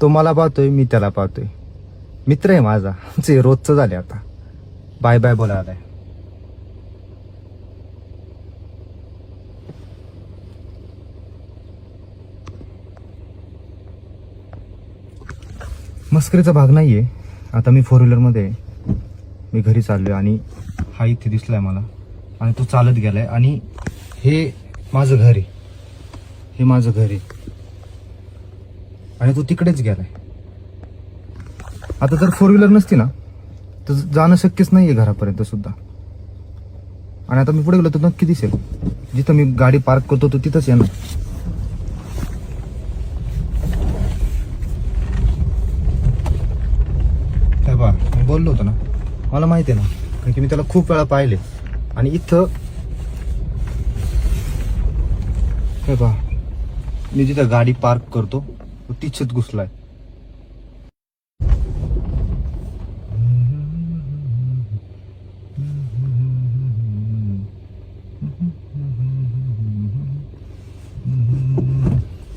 तो मला पाहतोय मी त्याला पाहतोय. मित्र आहे माझा. जे रोजचं झाले आता. बाय बाय बोला आलाय मस्करीचा भाग नाहीये. आता मी फोर व्हीलरमध्ये आहे. मी घरी चाललोय आणि हा इथे दिसलाय मला. आणि तो चालत गेलाय आणि हे माझं घर आहे. हे माझं घर आहे. आणि तो तिकडेच गेलाय. आता जर फोर व्हीलर नसती ना तर जाणं शक्यच नाहीये घरापर्यंत सुद्धा. आणि आता मी पुढे गेलो तर नक्की दिसेल. जिथं मी गाडी पार्क करतो तो तिथंच येणार. हे बा मी बोललो होतो ना मला माहिती आहे ना कारण की मी त्याला खूप वेळा पाहिले. आणि इथं हे बा मी जिथं गाडी पार्क करतो तो तिथेच घुसलाय.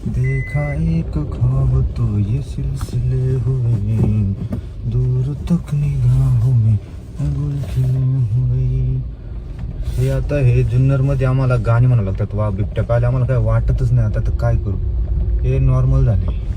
देखा एक ख्वाब तो ये सिलसिले हुए। दूर तक निगाहों में गुल खिले हुए। हे आता हे जुन्नरमध्ये आम्हाला गाणी म्हणावं लागतात वा बिबट्या पाहिलं आम्हाला काय वाटतच नाही आता तर काय करू? हे नॉर्मल झाले.